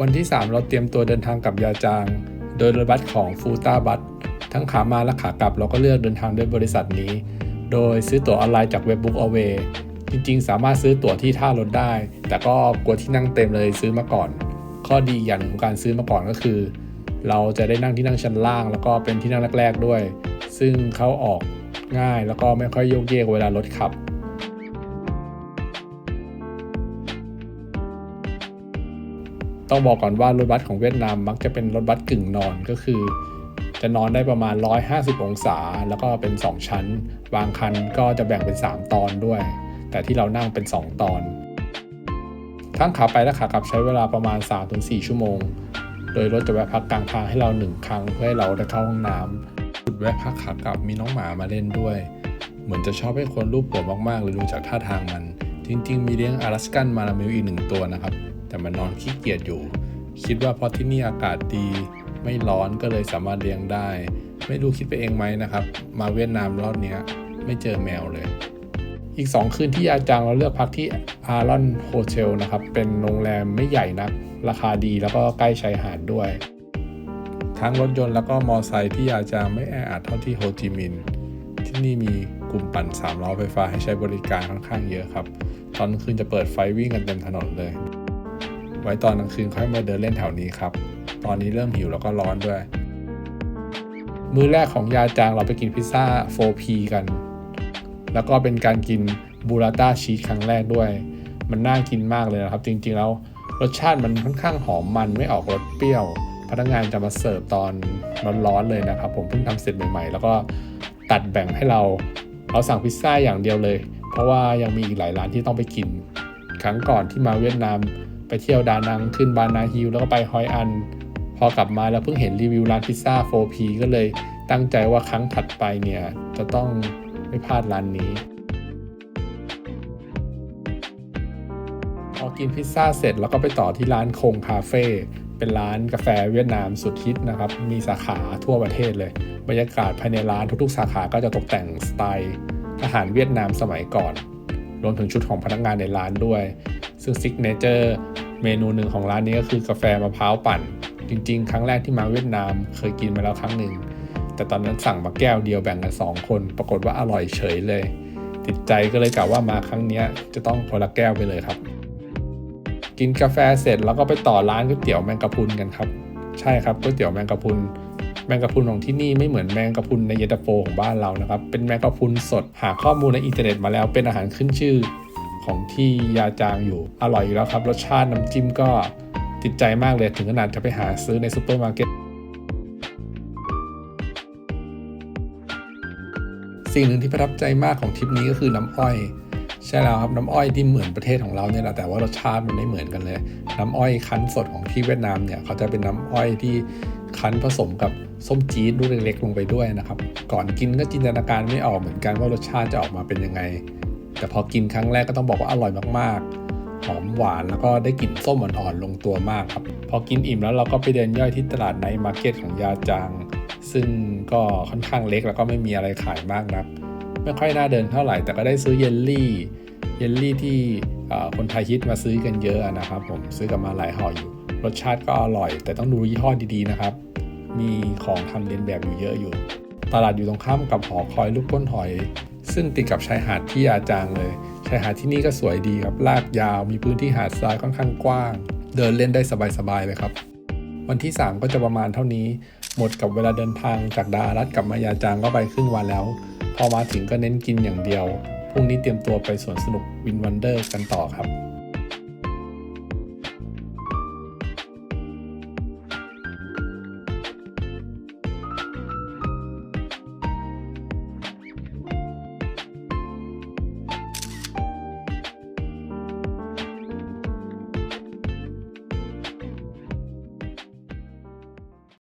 วันที่ 3 เราเตรียมตัวเดินทางกับยาจาง โดยรถบัสของฟูต้าบัสทั้งขามาและขากลับเราก็เลือกเดินทางด้วยบริษัทนี้ โดยซื้อตั๋วออนไลน์จากเว็บบุ๊กเอาเวจริงๆ สามารถซื้อตั๋วที่ท่ารถได้ แต่ก็กลัวที่นั่งเต็มเลยซื้อมาก่อน ข้อดีอย่างของการซื้อมาก่อนก็คือ เราจะได้นั่งที่นั่งชั้นล่าง แล้วก็เป็นที่นั่งแรก ๆด้วย ซึ่งเข้าออกง่ายแล้วก็ไม่ค่อยโยกเยกเวลารถขับ ต้องบอกก่อนว่ารถบัสของเวียดนามมักจะเป็นรถบัสกึ่งนอนก็คือ จะนอนได้ประมาณ 150 องศา แล้วก็เป็น 2 ชั้น บางคันก็จะแบ่งเป็น 3 ตอนด้วย แต่ที่เรานั่งเป็น 2 ตอน ทั้งขาไปและขากลับใช้เวลาประมาณ 3-4 ชั่วโมง โดยรถจะแวะพักกลางทางให้เราหนึ่งครั้งเพื่อให้เราได้เข้าห้องน้ำจุดแวะพักขากลับมีน้องหมามาเล่นด้วย เหมือนจะชอบให้คนรูปหัวมากๆเลยดูจากท่าทางมัน จริง ๆ มีเลี้ยง阿拉สกันมาลามิลอีกหนึ่งตัวนะครับ แต่มันนอนขี้เกียจอยู่ คิดว่าเพราะที่นี่อากาศดี ไม่ร้อนก็เลยสามารถเลี้ยงได้ ไม่รู้คิดไปเองไหมนะครับ มาเวียดนามรอบนี้ไม่เจอแมวเลย อีก 2 คืนที่ยาจางเราเลือกพักที่อารอนโฮเทลนะครับ เป็นโรงแรมไม่ใหญ่นัก ราคาดีแล้วก็ใกล้ชายหาดด้วย ทั้งรถยนต์แล้วก็มอไซค์ที่ยาจางไม่แออัดเท่าที่โฮจิมินห์ที่นี่มีกลุ่มปั่น3ล้อไฟฟ้าให้ใช้บริการค่อนข้างเยอะครับ ตอนคืนจะเปิดไฟวิ่งกันเต็มถนนเลย ไว้ตอนกลางคืนค่อยมาเดินเล่นแถวนี้ครับ ตอนนี้เริ่มหิวแล้วก็ร้อนด้วย มื้อแรกของยาจางเราไปกินพิซซ่า 4P กัน แล้วก็เป็นการกินบูราต้าชีสครั้งแรกด้วย มันน่ากินมากเลยนะครับ จริงๆแล้วรสชาติมันค่อนข้างหอมมันไม่ออกรสเปรี้ยว พนักงานจะมาเสิร์ฟตอนร้อนๆเลยนะครับ ผมเพิ่งทำเสร็จใหม่ๆ แล้วก็ตัดแบ่งให้เราเราสั่งพิซซ่าอย่างเดียวเลย เพราะว่ายังมีอีกหลายร้านที่ต้องไปกิน ครั้งก่อนที่มาเวียดนาม ไปเที่ยวดานังขึ้นบานาฮิลแล้วก็ไปฮอยอัน พอกลับมาแล้วเพิ่งเห็นรีวิวร้านพิซซ่า 4P ก็เลยตั้งใจว่าครั้งถัดไปเนี่ยจะต้องไม่พลาดร้านนี้พอกินพิซซ่าเสร็จแล้วก็ไปต่อที่ร้านคงคาเฟ่เป็นร้านกาแฟเวียดนามสุดฮิตนะครับ มีสาขาทั่วประเทศเลย บรรยากาศภายในร้านทุกๆ สาขาก็จะตกแต่งสไตล์ทหารเวียดนามสมัยก่อน รวมถึงชุดของพนักงานในร้านด้วย ซึ่งซิกเนเจอร์เมนูหนึ่งของร้านนี้ก็คือกาแฟมะพร้าวปั่น จริงๆ ครั้งแรกที่มาเวียดนามเคยกินมาแล้วครั้งหนึ่ง แต่ตอนนั้นสั่งมาแก้วเดียวแบ่งกัน 2 คน ปรากฏว่าอร่อยเฉยเลย ติดใจก็เลยกล่าวว่ามาครั้งนี้จะต้องคนละแก้วไปเลยครับ กินกาแฟเสร็จแล้วก็ไปต่อร้านก๋วยเตี๋ยวแมงกะพรุนกันครับ ใช่ครับก๋วยเตี๋ยวแมงกะพรุนแมงกะพรุนของที่นี่ไม่เหมือนแมงกะพรุนในเยตาโฟของบ้านเรานะครับ เป็นแมงกะพรุนสด หาข้อมูลในอินเทอร์เน็ตมาแล้วเป็นอาหารขึ้นชื่อ ของที่ยาจางอยู่อร่อยอยู่แล้วครับ รสชาติน้ำจิ้มก็ติดใจมากเลยถึงขนาดจะไปหาซื้อในซูเปอร์มาร์เก็ตสิ่งหนึ่งที่ประทับใจมากของทริปนี้ก็คือน้ำอ้อยใช่แล้วครับน้ำอ้อยที่เหมือนประเทศของเราเนี่ยแหละแต่ว่ารสชาติมันไม่เหมือนกันเลย น้ำอ้อยคั้นสดของที่เวียดนามเนี่ยเขาจะเป็นน้ำอ้อยที่คั้นผสมกับส้มจี๊ดลูกเล็กๆลงไปด้วยนะครับ ก่อนกินก็จินตนาการไม่ออกเหมือนกันว่ารสชาติจะออกมาเป็นยังไง แต่พอกินครั้งแรกก็ต้องบอกว่าอร่อยมากๆ หอมหวานแล้วก็ได้กลิ่นส้มอ่อนๆลงตัวมากครับ พอกินอิ่มแล้วเราก็ไปเดินย่อยที่ตลาดไนท์มาร์เก็ตของยาจาง ซึ่งก็ค่อนข้างเล็กแล้วก็ไม่มีอะไรขายมากนัก ไม่ค่อยน่าเดินเท่าไหร่แต่ก็ได้ซื้อเยลลี่ เยลลี่ที่คนไทยฮิตมาซื้อกันเยอะนะครับ ผมซื้อกันมาหลายห่ออยู่ รสชาติก็อร่อย แต่ต้องดูยี่ห้อดีๆนะครับ มีของทำเลียนแบบอยู่เยอะอยู่ ตลาดอยู่ตรงข้ามกับหอคอยลูกก้นหอย ซึ่งติดกับชายหาดที่อาจางเลย ชายหาดที่นี่ก็สวยดีครับ ลากยาว มีพื้นที่หาดทรายค่อนข้างกว้าง เดินเล่นได้สบายๆเลยครับ วันที่ 3 ก็จะประมาณเท่านี้ หมดกับเวลาเดินทางจากดารัดกลับมายาจางก็ไปครึ่งวันแล้ว พอมาถึงก็เน้นกินอย่างเดียว พรุ่งนี้เตรียมตัวไปสวนสนุกวินวันเดอร์กันต่อครับ